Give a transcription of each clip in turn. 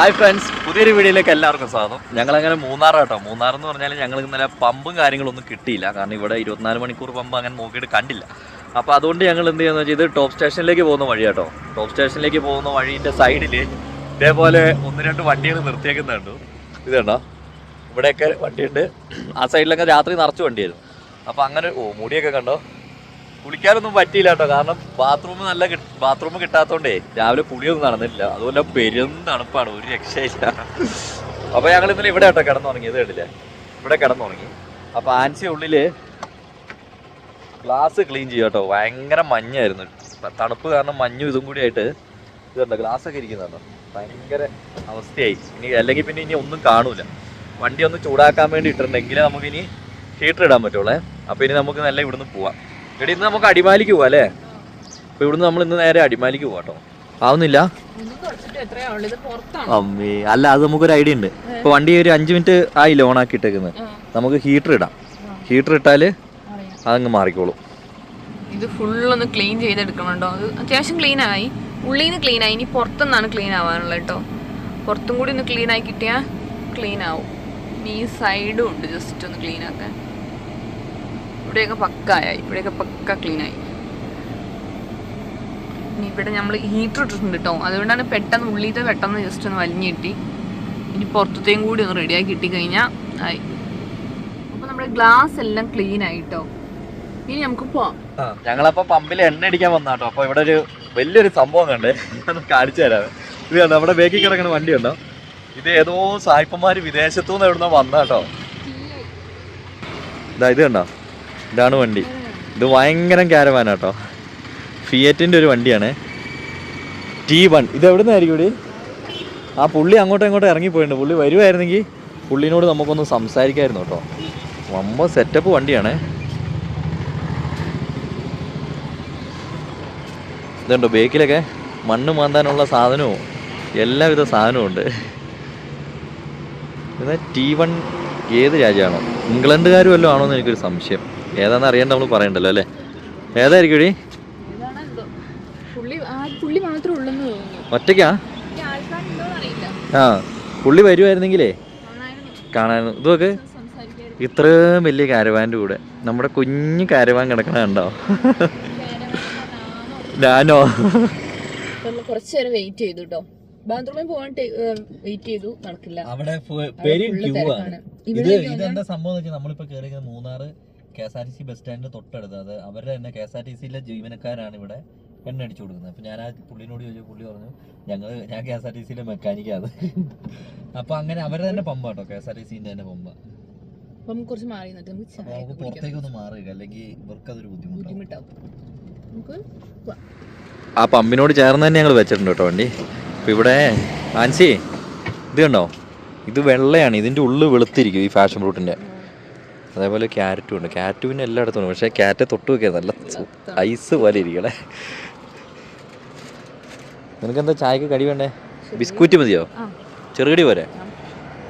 Hi friends പുതിയൊരു വീഡിയോയിലേക്ക് എല്ലാവർക്കും സ്വാഗതം. ഞങ്ങളങ്ങനെ മൂന്നാർ കേട്ടോ മൂന്നാർ എന്ന് പറഞ്ഞാൽ ഞങ്ങൾ ഇന്നലെ പമ്പും കാര്യങ്ങളൊന്നും കിട്ടിയില്ല. കാരണം ഇവിടെ ഇരുപത്തിനാല് മണിക്കൂർ പമ്പ് അങ്ങനെ നോക്കിയിട്ട് കണ്ടില്ല. അപ്പോൾ അതുകൊണ്ട് ഞങ്ങൾ എന്ത് ചെയ്യുന്നത് വെച്ചാൽ ഇത് ടോപ്പ് സ്റ്റേഷനിലേക്ക് പോകുന്ന വഴി കേട്ടോ ടോപ്പ് സ്റ്റേഷനിലേക്ക് പോകുന്ന വഴീന്റെ സൈഡിൽ ഇതേപോലെ ഒന്ന് രണ്ട് വണ്ടികൾ നിർത്തിയേക്കുന്നുണ്ട് ഇത് കണ്ടോ? ഇവിടെയൊക്കെ വണ്ടിയുണ്ട്. ആ സൈഡിലൊക്കെ രാത്രി നിറച്ച് വണ്ടിയായിരുന്നു. അപ്പോൾ അങ്ങനെ ഓ മുടിയൊക്കെ കണ്ടോ? കുളിക്കാനൊന്നും പറ്റിയില്ല കേട്ടോ. കാരണം ബാത്റൂം നല്ല ബാത്റൂം കിട്ടാത്തോണ്ടേ രാവിലെ പുളിയൊന്നും നടന്നില്ല. അതുപോലെ പെരും തണുപ്പാണ്. ഒരു രക്ഷയില്ല. അപ്പൊ ഞങ്ങൾ ഇന്നലെ ഇവിടെ കേട്ടോ കിടന്നുറങ്ങിയത് കണ്ടില്ലേ? ഇവിടെ കിടന്നുറങ്ങി. അപ്പൊ ആൻസി ഉള്ളിൽ ഗ്ലാസ് ക്ലീൻ ചെയ്യും കേട്ടോ. ഭയങ്കര മഞ്ഞായിരുന്നു. തണുപ്പ് കാരണം മഞ്ഞും ഇതും കൂടി ആയിട്ട് ഇത് കണ്ടോ ഗ്ലാസ് ഒക്കെ ഇരിക്കുന്നുണ്ടോ? ഭയങ്കര അവസ്ഥയായി. ഇനി അല്ലെങ്കിൽ പിന്നെ ഇനി ഒന്നും കാണൂല. വണ്ടി ഒന്ന് ചൂടാക്കാൻ വേണ്ടി ഇട്ടിട്ടുണ്ടെങ്കിൽ നമുക്ക് ഇനി ഹീറ്റർ ഇടാൻ പറ്റുള്ളേ. അപ്പൊ ഇനി നമുക്ക് നല്ല ഇവിടുന്ന് പോവാം. എടി ഇന്ന് നമുക്ക് അടിമാലിക്ക് പോവാം അല്ലേ? അപ്പൊ ഇവിടുന്ന് നമ്മൾ ഇന്ന് നേരെ അടിമാലിക്ക് പോവാം കേട്ടോ. ആവുന്നില്ല? അമ്മേ അല്ല അത് നമുക്കൊരു ഐഡിയ ഉണ്ട്. ഇപ്പൊ വണ്ടി ഒരു അഞ്ച് മിനിറ്റ് ആയി ലോൺ ആക്കി ഇട്ടേക്കുന്നത് നമുക്ക് ഹീറ്റർ ഇടാം. ഹീറ്റർ ഇട്ടാൽ. അതങ്ങ് മാറിക്കോളും. ഇത് ഫുള്ളൊന്ന് ക്ലീൻ ചെയ്തെടുക്കണുണ്ടോ? അത് അത്യാവശ്യം ക്ലീൻ ആയി. ഉള്ളിൽ നിന്ന് ക്ലീൻ ആയി. ഇനി പുറത്തുനിന്നാണ് ക്ലീൻ ആവാനുള്ളത് കേട്ടോ. പുറത്തും കൂടി ഒന്ന് ക്ലീൻ ആയി കിട്ടിയാൽ ക്ലീൻ ആവും. ഈ സൈഡും ഉണ്ട് ജസ്റ്റ് ഒന്ന് ക്ലീൻ ആക്കാൻ. ഇവിടെയൊക്കെ പക്കായി ഇവിടെയൊക്കെ പക്ക ക്ലീനായി ഇനി ഇവിടെ നമ്മൾ ഹീറ്റർ ഇട്ടിട്ടുണ്ട് കേട്ടോ അതുകൊണ്ടാണ് പെട്ടെന്ന് ഉള്ളിത്തെ പെട്ടെന്ന് ജസ്റ്റ് ഒന്ന് വലിഞ്ഞ് കിട്ടി. ഇനി പുറത്തത്തെയും കൂടി ഒന്ന് റെഡിയാക്കി കിട്ടി കഴിഞ്ഞാൽ ആയി. അപ്പോൾ നമ്മുടെ ഗ്ലാസ് എല്ലാം ക്ലീൻ ആയി ആയിട്ടോ ഇനി നമുക്ക് പോവാം ഞങ്ങളപ്പോ പമ്പിൽ എണ്ണ അടിക്കാൻ വന്നാട്ടോ അപ്പൊ ഇവിടെ ഒരു വലിയൊരു സംഭവം കണ്ടേ. കാണിച്ചു തരാം. ഇത് കണ്ടോ നമ്മുടെ ബേക്കിൽ കിടക്കുന്ന വണ്ടി ഉണ്ടോ ഇത് ഏതോ സായിപ്പന്മാര് വിദേശത്തു നിന്ന് എവിടുന്ന വന്നാട്ടോ ഇതാ ഇത് കണ്ടോ? ഇതാണ് വണ്ടി. ഇത് ഭയങ്കര കേട്ടോ ഫിയറ്റിന്റെ ഒരു വണ്ടിയാണ്. ടി വൺ ഇത് എവിടെ നിന്നായിരിക്കും ഇവിടെ? ആ പുള്ളി അങ്ങോട്ടും ഇങ്ങോട്ടും ഇറങ്ങിപ്പോയിട്ടുണ്ട്. പുള്ളി വരുമായിരുന്നെങ്കിൽ പുള്ളിനോട് നമുക്കൊന്ന് സംസാരിക്കായിരുന്നു കേട്ടോ. വമ്പ സെറ്റപ്പ് വണ്ടിയാണ്. ഇതുണ്ടോ ബേക്കിലൊക്കെ മണ്ണ് മാന്താനുള്ള സാധനവും എല്ലാവിധ സാധനവും ഉണ്ട്. ടി വൺ ഏത് രാജ്യമാണോ? ഇംഗ്ലണ്ടുകാരും വല്ലതും ആണോ എന്ന് എനിക്കൊരു സംശയം. ഏതാണെന്ന് അറിയണ്ട നമ്മൾ പറയണ്ടല്ലോ അല്ലേ? ഏതായിരിക്കും ഇടി? ഒറ്റയ്ക്കാ? ആ പുള്ളി വരുമായിരുന്നെങ്കിലേ കാണാൻ ഇതൊക്കെ ഇത്രയും വലിയ കാരവാന്റെ കൂടെ. നമ്മുടെ കുഞ്ഞു കാരവാൻ കിടക്കണ കണ്ടോ? ഞാനോ? നമ്മൾ കുറച്ച് നേരം വെയിറ്റ് ചെയ്തു കേട്ടോ ബാത്റൂമിൽ പോകാൻ വെയിറ്റ് ചെയ്തു. നടക്കില്ല. അവിടെ അവിടെ ക്യൂ ആണ്. ഇത് ഇവിടെ ഇതെന്താ സംഭവം വെച്ചാൽ നമ്മളിപ്പോ കേറിയത് Munnar K S R T C bus സ്റ്റാൻഡിന് തൊട്ടടുത്ത്. അത് അവരുടെ തന്നെ കെ എസ് ആർ ടി സിയിലെ ജീവനക്കാരാണ് ഇവിടെ എണ്ണ അടിച്ചു കൊടുക്കുന്നത്. അപ്പം ഞാൻ ആ പുള്ളിനോട് ചോദിച്ചു പുള്ളി പറഞ്ഞു ഞങ്ങൾ ഞാൻ കെ എസ് ആർ ടി സിയിലെ മെക്കാനിക്കാണ് അപ്പോൾ അങ്ങനെ അവരുടെ തന്നെ പമ്പ കേട്ടോ കെ എസ് ആർ ടി സിന്റെ തന്നെ പമ്പ. അപ്പൊ നമുക്ക് കുറച്ച് മാറി നിന്നിട്ട് നമുക്ക് ചായ നമുക്ക് കുടിക്കാം. പുറത്തേക്ക് ഒന്ന് മാറുക അല്ലെങ്കിൽ ഇവർക്ക് അതൊരു ബുദ്ധിമുട്ടാണ് ബുദ്ധിമുട്ടാവും. നമുക്ക് പോവാം. ആ പമ്പിനോട് ചേർന്ന് തന്നെ ഞങ്ങൾ വെച്ചിട്ടുണ്ട് കേട്ടോ വണ്ടി. അപ്പോൾ ഇവിടെ ആൻസി ഇത് കണ്ടോ? ഇത് വെള്ളയാണ് ഇതിന്റെ ഉള്ളു വെളുത്തിരിക്കും ഈ ഫാഷൻ ഫ്രൂട്ടിന്റെ അതേപോലെ ക്യാരറ്റും ഉണ്ട്. ക്യാരറ്റ് പിന്നെ എല്ലായിടത്തും ഉണ്ട്. പക്ഷേ ക്യാരറ്റ് തൊട്ട് വെക്കാൻ നല്ല ഐസ് പോലെ ഇരിക്കണേ. നിനക്കെന്താ ചായക്ക് കടി വേണ്ടേ? ബിസ്കൂറ്റ് മതിയോ. ചെറുകടി പോരെ?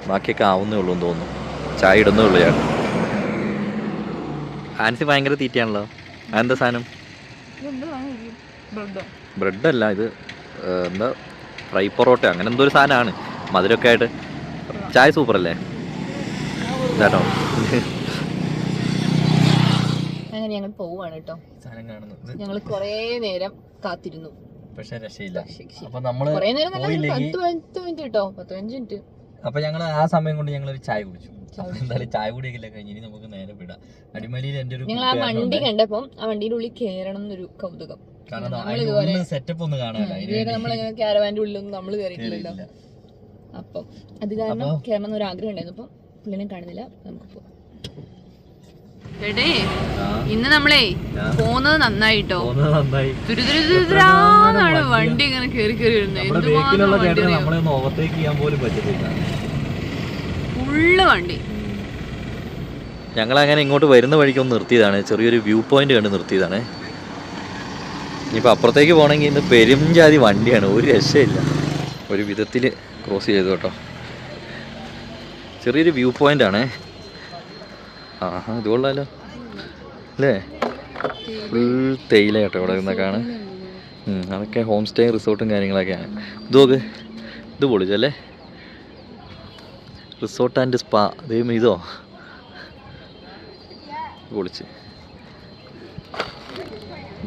ബാക്കിയൊക്കെ ആവുന്നേ ഉള്ളൂ എന്ന് തോന്നുന്നു. ചായ ഇടുന്നേ ഉള്ളൂ ഞാൻ. ആൻസി ഭയങ്കര തീറ്റയാണല്ലോ. അതെന്താ സാധനം? ബ്രെഡല്ല ഇത് എന്താ? ഫ്രൈ പൊറോട്ട. അങ്ങനെ എന്തോ ഒരു സാധനമാണ്. മധുരമൊക്കെ ആയിട്ട്. ചായ സൂപ്പർ അല്ലേ ഇതാട്ടോ. അങ്ങനെ ഞങ്ങൾ പോവാണ് കേട്ടോ സാധനം കാണുന്നത്. ഞങ്ങൾ കുറേ നേരം കാത്തിരുന്നു. പക്ഷെ രക്ഷയില്ല. അപ്പൊ നമ്മൾ കുറേ നേരം പത്ത് പത്ത് മിനിറ്റ് കേട്ടോ പത്ത് പതിനഞ്ച് മിനിറ്റ്. അപ്പൊ ഞങ്ങൾ ആ സമയം കൊണ്ട് ഞങ്ങൾ ഒരു ചായ കുടിച്ചു. എന്തായാലും ചായ കുടിയൊക്കെ കഴിഞ്ഞ് ഇനി നമുക്ക് നേരെ വിടാം. അടിമലിയിൽ എന്റെ ഒരു ഞങ്ങൾ ആ വണ്ടി കണ്ടപ്പം ആ വണ്ടിയുടെ ഉള്ളിൽ കേറണം എന്നൊരു കൗതുകം. സെറ്റപ്പ് ഒന്ന് കാണാനല്ല നമ്മളിങ്ങനെ ക്യാരവാന്റെ ഉള്ളിലൊന്നും നമ്മൾ കയറിയിട്ടില്ലല്ലോ അപ്പം അത് കാരണം കേരളം ഒരു എന്നൊരു ആഗ്രഹം ഉണ്ടായിരുന്നു. അപ്പം പുള്ളിനെ കാണുന്നില്ല. നമുക്ക് പോവാം. ഇന്ന് നമ്മളെ പോകുന്നത് നന്നായിട്ടോ? നന്നായി. തുരുതുരുതുരാന്നാണ് വണ്ടി? ഇങ്ങനെ കേറി കേറി ഫുള്ള് വണ്ടി. ഞങ്ങൾ അങ്ങനെ ഇങ്ങോട്ട് വരുന്ന വഴിക്ക് ഒന്ന് നിർത്തിയതാണ്. ചെറിയൊരു വ്യൂ പോയിന്റ് കണ്ട് നിർത്തിയതാണ്. ഇനിയിപ്പോൾ അപ്പുറത്തേക്ക് പോകണമെങ്കിൽ ഇന്ന് പെരുംജാതി വണ്ടിയാണ്. ഒരു രക്ഷയില്ല. ഒരു വിധത്തിൽ ക്രോസ് ചെയ്തു കേട്ടോ. ചെറിയൊരു വ്യൂ പോയിന്റ് ആണേ. ആഹാ ഇത് കൊള്ളാലോ. അല്ലേ? ഫുൾ തേയില കേട്ടോ ഇവിടെ നിന്നൊക്കെയാണ് അതൊക്കെ ഹോം സ്റ്റേ റിസോർട്ടും കാര്യങ്ങളൊക്കെയാണ്. ഇത് നോക്ക് ഇത് പൊളിച്ചല്ലേ റിസോർട്ട് ആൻഡ് സ്പാ ദൈവം ഇതോ. പൊളിച്ച്.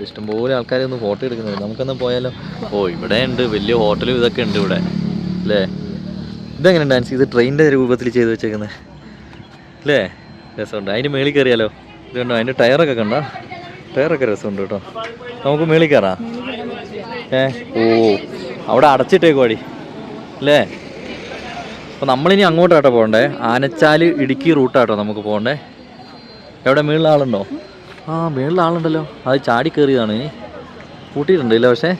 ഇഷ്ടംപോലെ ആൾക്കാർ ഒന്ന് ഫോട്ടോ എടുക്കുന്നത് നമുക്കൊന്ന് പോയാലോ? ഓ ഇവിടെ ഉണ്ട്. വലിയ ഹോട്ടലും ഇതൊക്കെ ഉണ്ട് ഇവിടെ. അല്ലേ? ഇതെങ്ങനെ ഡാൻസ് ഇത് ട്രെയിനിന്റെ രൂപത്തിൽ ചെയ്ത് വെച്ചേക്കുന്നത് അല്ലേ? രസമുണ്ട്. അതിന് മേളിൽ കയറിയാലോ? ഇതുകൊണ്ടോ കണ്ടോ? അതിന്റെ ടയറൊക്കെ കണ്ട? ടയറൊക്കെ രസമുണ്ട് കേട്ടോ. നമുക്ക് മേളിൽ കയറാം. ഏ? ഓ. അവിടെ അടച്ചിട്ടേക്കുവാടി അല്ലേ? അപ്പോൾ നമ്മളിനി അങ്ങോട്ടാട്ടോ പോകണ്ടേ. ആനച്ചാൽ ഇടുക്കി റൂട്ടാട്ടോ നമുക്ക് പോകണ്ടേ. എവിടെ? മേളിൽ ആളുണ്ടോ? ആ മേളിൽ ആളുണ്ടല്ലോ. അത് ചാടി കയറിയതാണ് ഇനി. കൂട്ടിയിട്ടുണ്ട് ഇല്ല പക്ഷേ?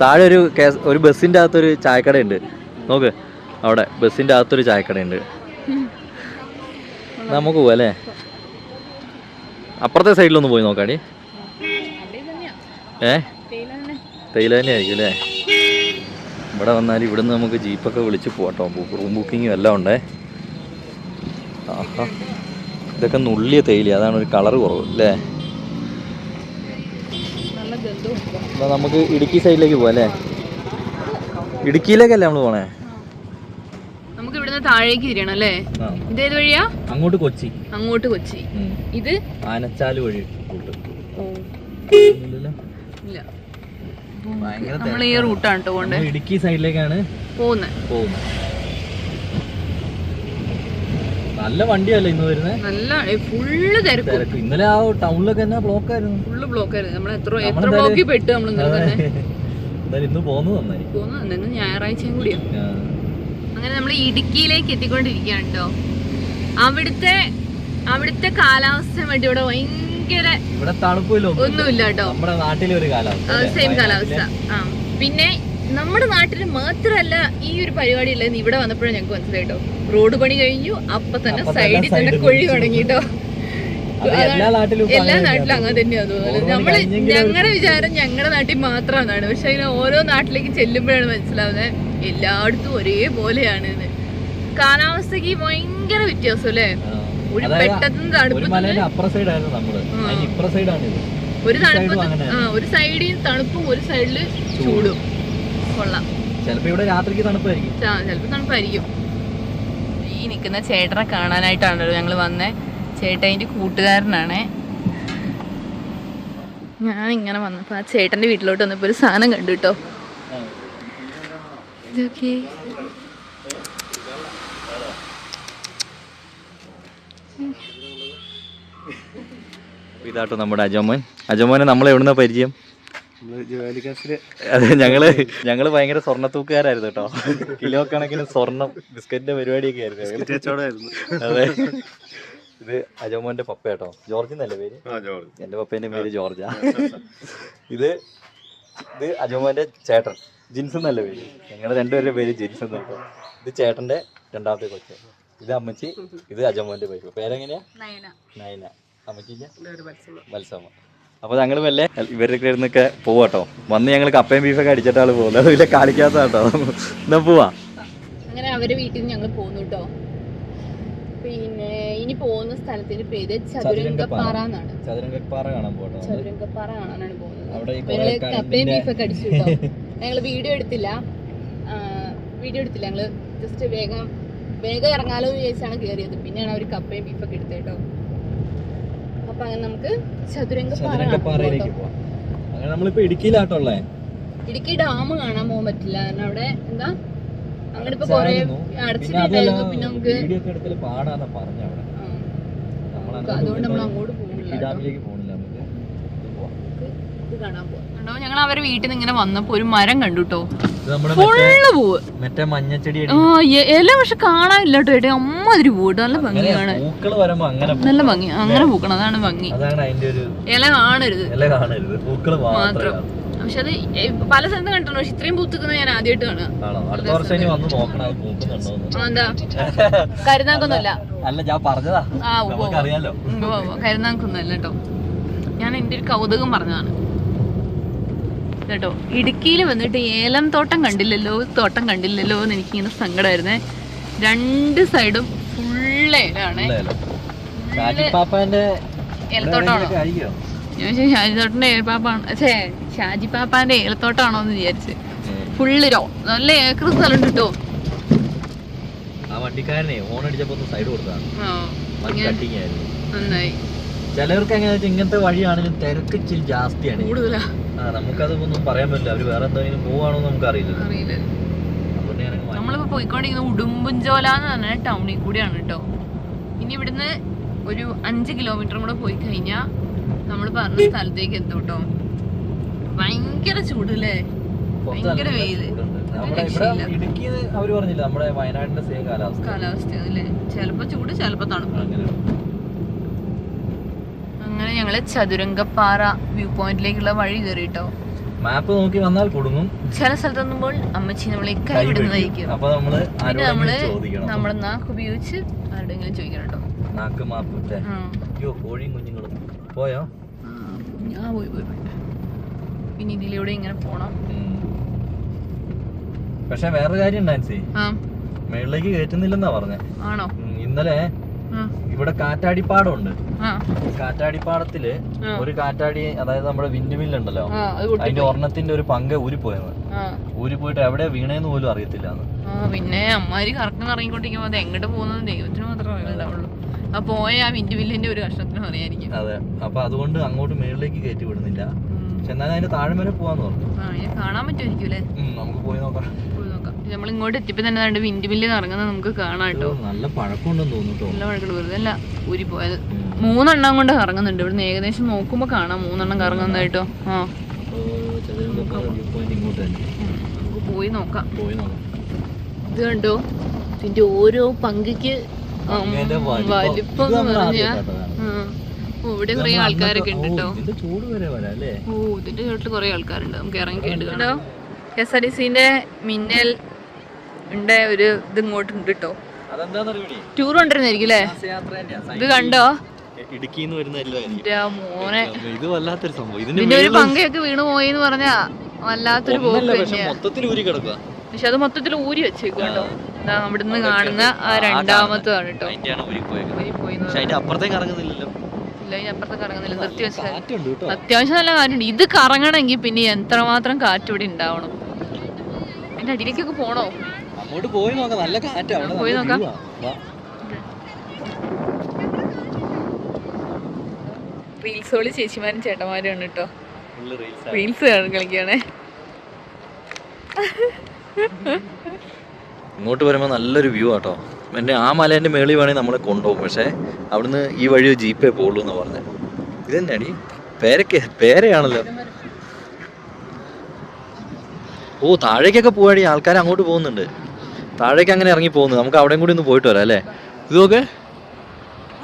താഴെ ഒരു കേസ് ഒരു ബസ്സിന്റെ അകത്തൊരു ചായക്കടയുണ്ട്. നോക്ക്. അവിടെ ബസ്സിന്റെ അകത്തൊരു ചായക്കടയുണ്ട്. നമുക്ക് പോവാം അല്ലേ? അപ്പുറത്തെ സൈഡിലൊന്ന് പോയി നോക്കാടി. ഏ? തേയില തന്നെ ആയിരിക്കും അല്ലേ? ഇവിടെ വന്നാൽ ഇവിടുന്ന് നമുക്ക് ജീപ്പൊക്കെ വിളിച്ച് പോകട്ടോ റൂം ബുക്കിങ്ങും എല്ലാം ഉണ്ടേ. ആഹാ. ഇതൊക്കെ നുള്ളിയ തേയില അതാണ് ഒരു കളർ കുറവ് അല്ലേ? നമുക്ക് ഇടുക്കി സൈഡിലേക്ക് പോവാം അല്ലേ? ഇടുക്കിയിലേക്കല്ലേ നമ്മൾ പോണേ? നമുക്ക് ഇവിടുന്ന് താഴേക്ക് തിരിയണം അല്ലേ? ഇത് ഏത് വഴിയാ? അങ്ങോട്ട് കൊച്ചി. അങ്ങോട്ട് കൊച്ചി. ഇത്? ആനച്ചാൽ വഴി ഇല്ല. നമ്മൾ ഈ റൂട്ടാണ് കേട്ടോ കൊണ്ട് ഇടുക്കി സൈഡിലേക്കാണ് പോകുന്നത് പോകുന്നത് നല്ല വണ്ടിയല്ലേ ഇന്ന് വരുന്നത് നല്ല ഫുള്ള് തിരക്ക്. ഇന്നലെ ആ ടൗണിലൊക്കെ തന്നെ ബ്ലോക്ക് ആയിരുന്നു ഫുള്ള് ബ്ലോക്ക് ആയിരുന്നു നമ്മൾ എത്ര എത്ര ബ്ലോക്കിൽ പെട്ടു നമ്മൾ ഇന്ന് പോകുന്നത് നന്നായി. പോന്നു ഇന്ന് ഞായറാഴ്ചയും കൂടിയാ. ആ. അങ്ങനെ നമ്മൾ ഇടുക്കിയിലേക്ക് എത്തിക്കൊണ്ടിരിക്കുകയാണ് കേട്ടോ അവിടുത്തെ അവിടുത്തെ കാലാവസ്ഥയുമായിട്ട് ഇവിടെ ഭയങ്കര ഒന്നുമില്ല. കേട്ടോ? സെയിം കാലാവസ്ഥ ആ പിന്നെ നമ്മുടെ നാട്ടിൽ മാത്രമല്ല ഈ ഒരു പരിപാടി ഇല്ലെന്ന് ഇവിടെ വന്നപ്പോഴും ഞങ്ങൾക്ക് മനസ്സിലായി കേട്ടോ റോഡ് പണി കഴിഞ്ഞു അപ്പൊ തന്നെ സൈഡിൽ തന്നെ കൊഴി കുഴി കുഴിച്ചു. തുടങ്ങി കേട്ടോ എല്ലാ നാട്ടിലും അങ്ങനെ തന്നെയാ തോന്നുന്നത്. നമ്മൾ ഞങ്ങളുടെ വിചാരം ഞങ്ങളുടെ നാട്ടിൽ മാത്രമാണ് പക്ഷെ അതിന് ഓരോ നാട്ടിലേക്ക് ചെല്ലുമ്പോഴാണ് മനസ്സിലാവുന്നത്. എല്ലായിടത്തും ഒരേ പോലെയാണ് കാലാവസ്ഥക്ക് ഭയങ്കര വ്യത്യാസം അല്ലേ? ഒരു പെട്ടെന്ന് തണുപ്പ് ഒരു തണുപ്പ് ഒരു സൈഡിൽ തണുപ്പും ഒരു സൈഡിൽ ചൂടും. കൊള്ളാം. ചിലപ്പോ ഇവിടെ രാത്രിക്ക് തണുപ്പായിരിക്കും. ചിലപ്പോൾ തണുപ്പായിരിക്കും. ഈ നിൽക്കുന്ന ചേട്ടനെ കാണാനായിട്ടാണല്ലോ ഞങ്ങൾ വന്നേ. ചേട്ടൻ എന്റെ കൂട്ടുകാരനാണ്. ഞാൻ ഇങ്ങനെ വന്നപ്പോൾ ആ ചേട്ടന്റെ വീട്ടിലോട്ട് വന്നപ്പോൾ ഒരു സാധനം കണ്ടു കേട്ടോ. ഇതൊക്കെ. ഇതാട്ടോ നമ്മുടെ അജോമോൻ. അജോമോനെ നമ്മൾ എവിടുന്ന പരിചയം? അതെ ഞങ്ങൾ ഞങ്ങൾ ഭയങ്കര സ്വർണത്തൂക്കുകാരായിരുന്നു കേട്ടോ. കിലോ കണക്കിന് സ്വർണം ബിസ്ക്കറ്റിന്റെ പരിപാടിയൊക്കെ ആയിരുന്നു. അതെ. ഇത് അജോമോന്റെ പപ്പ കേട്ടോ. ജോർജ് എന്നല്ലേ പേര്? എന്റെ പപ്പേന്റെ പേര് ജോർജാ. ഇത് ഇത് അജോമോന്റെ ചേട്ടൻ. ജിൻസ് എന്നല്ല പേര്? ഞങ്ങളുടെ രണ്ടുപേരുടെ പേര് ജിൻസ് എന്ന് കേട്ടോ. ഇത് ചേട്ടന്റെ രണ്ടാമത്തെ കൊച്ച്. ഇത് അമ്മച്ചി ഇത് അജമോന്റെ പേര്. പേരെങ്ങനെയാ? നയന. അമ്മച്ചിന്റെ മത്സമ അപ്പോൾ ഞങ്ങൾ വല്ലേ ഇവരൊക്കെ ഇരുന്നൊക്കെ പോവാട്ടോ വന്ന് ഞങ്ങൾ കപ്പയും ബീഫൊക്കെ അടിച്ചിട്ടാണ് പോകുന്നത്. അതിലെ കാണിക്കാത്ത കേട്ടോ എന്നാ പോവാ? അങ്ങനെ അവരെ വീട്ടിൽ നിന്ന് ഞങ്ങൾ പോന്നു കേട്ടോ പിന്നെ ഇനി പോകുന്ന സ്ഥലത്തിന്റെ പേര് ചതുരംഗപ്പാറ എന്നാണ്. ചതുരംഗപ്പാറ കാണാൻ പോട്ടോ ചതുരംഗപ്പാറ കാണാനാണ് പോകുന്നത്. കപ്പയും ബീഫൊക്കെ അടിച്ചു കേട്ടോ ഞങ്ങൾ വീഡിയോ എടുത്തില്ല. വീഡിയോ എടുത്തില്ല. ഞങ്ങൾ ജസ്റ്റ് വേഗം വേഗം ഇറങ്ങാലോ വിചാരിച്ചാണ് കയറിയത് പിന്നെയാണ് അവർ കപ്പയും ബീഫൊക്കെ എടുത്തത് കേട്ടോ. അപ്പൊ അങ്ങനെ നമുക്ക് ചതുരംഗ ചതുരംഗപ്പാറയിലേക്ക്. പോവാം. അങ്ങനെ നമ്മളിപ്പോ ഇടുക്കിയിലാട്ടുള്ളേ ഇടുക്കി ഡാം കാണാൻ പോകാൻ പറ്റില്ല. കാരണം അവിടെ എന്താ? അങ്ങനെ ഇപ്പൊ കൊറേ അടച്ചിട്ടുണ്ടായിരുന്നു പിന്നെ നമുക്ക് അതുകൊണ്ട് നമ്മൾ അങ്ങോട്ട് പോകുന്നില്ല. ഇത് കാണാൻ പോവാം. കണ്ടോ ഞങ്ങൾ അവരെ വീട്ടിൽ നിന്ന് ഇങ്ങനെ വന്നപ്പോ ഒരു മരം കണ്ടു കേട്ടോ മറ്റേ ഫുള്ള് പൂവ്. മറ്റേ മഞ്ഞച്ചെടി ഇല പക്ഷെ കാണാനില്ല കേട്ടോ ഏട്ടാ അമ്മാതിരി നല്ല ഭംഗിയാണ്. നല്ല ഭംഗി. അങ്ങനെ പൂക്കണം. അതാണ് ഭംഗി. ഇല കാണരുത്. മാത്രം. പക്ഷെ അത് പല സ്ഥലത്തും കണ്ടിട്ടുണ്ട്? പക്ഷെ ഇത്രയും പൂത്തുക്കുന്നത് ഞാൻ ആദ്യമായിട്ട് കാണുക. എന്താ കരുനാക്കൊന്നുമല്ല അല്ല ഞാൻ പറഞ്ഞതാ. കരുനാക്കൊന്നുമല്ല കേട്ടോ ഞാൻ എന്റെ ഒരു കൗതുകം പറഞ്ഞതാണ്. കേട്ടോ ഇടുക്കിയിൽ വന്നിട്ട് ഏലം തോട്ടം കണ്ടില്ലല്ലോ തോട്ടം കണ്ടില്ലല്ലോ എന്ന് എനിക്കിങ്ങനെ സങ്കടമായിരുന്നേ രണ്ട് സൈഡും ഫുള്ള് ഏലാണ് ഷാജിപ്പാപ്പാന്റെ ഏലത്തോട്ടമാണോ ഞാൻ വിചാരിച്ചു ഷാജിത്തോട്ടന്റെ ഏലപ്പാപ്പാണ്. ഛേ ഷാജി പാപ്പാന്റെ ഏലത്തോട്ടമാണോ എന്ന് വിചാരിച്ച് ഫുള്ള് രോ നല്ല ഏക്കർ സ്ഥലം കേട്ടോ. ആ വണ്ടിക്കാരനെ ഓൺ അടിച്ചപ്പോ ഒന്ന് സൈഡ് കൊടുത്താണ് നന്നായി. ചിലർക്ക് എങ്ങനെയാ ഇങ്ങനത്തെ വഴിയാണെങ്കിലും തിരക്ക് ഇച്ചിരി ജാസ്തിയാണ്. കൂടുതലാ. ആ നമുക്കതൊന്നും പറയാൻ പറ്റില്ല. അവർ വേറെ എന്തെങ്കിലും പോവാണോ നമുക്ക് അറിയില്ല. നമ്മളിപ്പോ പോയിക്കൊണ്ടിരിക്കുന്ന ഉടുമ്പുംചോല എന്ന് പറഞ്ഞ ടൗണിൽ കൂടിയാണ് കേട്ടോ ഇനി ഇവിടുന്ന് ഒരു അഞ്ച് കിലോമീറ്റർ കൂടെ പോയി കഴിഞ്ഞാൽ നമ്മൾ പറഞ്ഞ സ്ഥലത്തേക്ക് എത്തും കേട്ടോ ഭയങ്കര ചൂടല്ലേ ഭയങ്കര വെയിൽ. കാലാവസ്ഥ. കാലാവസ്ഥ ചിലപ്പോ ചൂട് ചിലപ്പോ തണുപ്പ്. അങ്ങനെ ചതുരംഗപ്പാറ വ്യൂ പോയിന്റിലേക്കുള്ള വഴി കേറിട്ടോ മാപ്പ് നോക്കി വന്നാൽ കൊടുങ്ങും. ചില സ്ഥലത്തെത്തുമ്പോൾ അമ്മച്ചി നമ്മളെ കൈ കൈ വിടുന്നതായിരിക്കും പിടിക്കും. അപ്പൊ നമ്മൾ പിന്നെ നമ്മൾ നമ്മുടെ നാക്ക് ഉപയോഗിച്ച് ആരുടെങ്കിലും ചോദിക്കണം കേട്ടോ നാക്ക് മാപ്പ്. അയ്യോ കോഴിയും കുഞ്ഞുങ്ങളും. പോയോ? ഞാൻ പോയി പോയി. പിന്നെ ഇതിലൂടെ ഇങ്ങനെ പോണം. പക്ഷെ വേറൊരു കാര്യം ഡാൻസി മേളിലേക്ക് കയറ്റുന്നില്ലെന്നാ പറഞ്ഞേ. ആണോ? ഇന്നലെ ഇവിടെ കാറ്റാടിപ്പാടമുണ്ട്. കാറ്റാടിപ്പാടത്തിൽ ഒരു കാറ്റാടി അതായത് നമ്മുടെ വിൻഡ് മില്ല് ഉണ്ടല്ലോ ആ അത് പൊട്ടി അതിന്റെ ഒരെണ്ണത്തിന്റെ ഒരു പങ്ക് ഊരിപ്പോയെന്ന് ഊരി ഊരിപ്പോയിട്ട് എവിടെ വീണേന്ന് പോലും അറിയത്തില്ല പിന്നെ അമ്മാര് കറക്റ്റ് ഇറങ്ങിക്കൊണ്ടിരിക്കുമ്പോ അത് എങ്ങോട്ട് പോകുന്നത് ദൈവത്തിന് മാത്രമേ ഉണ്ടാവുള്ളൂ ആ പോയ ആ വിൻഡ് മില്ലിന്റെ ഒരു കഷ്ണത്തിനും അറിയായിരിക്കും. അതെ. അപ്പൊ അതുകൊണ്ട് അങ്ങോട്ട് മേളിലേക്ക് കയറ്റി വിടുന്നില്ല. പക്ഷെ എന്നാലും അതിന്റെ താഴെ വരെ പോവാന്ന് പറഞ്ഞു. കാണാൻ പറ്റുമായിരിക്കും നമുക്ക് പോയി നോക്കാം. നമ്മൾ ഇങ്ങോട്ട് എത്തിയപ്പോൾ തന്നെ രണ്ട് വിൻഡ് മില്ല് ഇറങ്ങുന്നത് നമുക്ക് കാണാം കേട്ടോ. നല്ല പഴക്കമുണ്ടെന്ന് തോന്നുന്നു നല്ല പഴക്കം വെറുതെ അല്ല ഊരി പോയത് മൂന്നെണ്ണം കൊണ്ട് കറങ്ങുന്നുണ്ട്. ഇവിടുന്ന് ഏകദേശം നോക്കുമ്പോൾ കാണാം. മൂന്നെണ്ണം കറങ്ങുന്നതായിട്ടോ. ആ. പോയി നോക്കാം. ഇത് കണ്ടോ? ഇതിന്റെ ഓരോ പങ്കിക്ക് വലിപ്പം. എന്ന് പറഞ്ഞാ ഇവിടെ കൊറേ ആൾക്കാരൊക്കെ ഉണ്ട് കേട്ടോ. ഓ ഇതിന്റെ ചുവട്ടിൽ കുറെ ആൾക്കാരുണ്ട്. നമുക്ക് ഇറങ്ങി കേട്ടോ കെ എസ് ആർ ടി സിന്റെ മിന്നൽ ഉണ്ട് ഒരു ഇത് ഇങ്ങോട്ടുണ്ട് കേട്ടോ ടൂർ കൊണ്ടിരുന്നായിരിക്കും അല്ലേ ഇത് കണ്ടോ? ഇടുക്കിന്ന് വരുന്ന മോനെ. ഇത് വല്ലാത്തൊരു സംഭവം. ഇതിന്റെ ഒരു പങ്കയൊക്കെ വീണു എന്ന് പറഞ്ഞാ വല്ലാത്തൊരു മൊത്തത്തിൽ ഊരി കിടക്കുക പക്ഷെ അത് മൊത്തത്തിൽ ഊരി വെച്ചേക്കും കേട്ടോ ഇതാ അവിടുന്ന് കാണുന്ന ആ രണ്ടാമത്തതാണ് പോയി അതിന്റെ അപ്പുറത്തേക്ക് ഇറങ്ങുന്നില്ലല്ലോ കേട്ടോ അത്യാവശ്യം നല്ല കാറ്റുണ്ട്. ഇത് കറങ്ങണമെങ്കിൽ പിന്നെ എത്രമാത്രം കാറ്റ് ഇവിടെ ഉണ്ടാവണം. അതിന്റെ അടിയിലേക്കൊക്കെ പോണോ? അങ്ങോട്ട് പോയി നോക്കാം. നല്ല കാറ്റാണ് പോയി നോക്കാം. view ആ. വാ. റീൽസ് കളി ചേച്ചിമാരും ചേട്ടന്മാരും ആണ് കേട്ടോ റീൽസ് കളിക്കുകയാണേ ഇങ്ങോട്ട് വരുമ്പോൾ നല്ലൊരു വ്യൂ ആട്ടോ എന്റെ ആ മലേന്റെ മേളി വേണേ നമ്മളെ കൊണ്ടുപോകും. പക്ഷെ അവിടുന്ന് ഈ വഴി ജീപ്പേ പോകുള്ളൂ എന്ന് പറഞ്ഞത് ഇത് തന്നെയാടി പേരക്ക് പേരയാണല്ലോ. ഓ താഴേക്കൊക്കെ പോവാടി. ആൾക്കാർ അങ്ങോട്ട് പോകുന്നുണ്ട്. താഴേക്ക് അങ്ങനെ ഇറങ്ങി പോകുന്നു. നമുക്ക് അവിടെയും കൂടി ഒന്ന് പോയിട്ട് വരാം അല്ലേ? ഇത് നോക്ക്.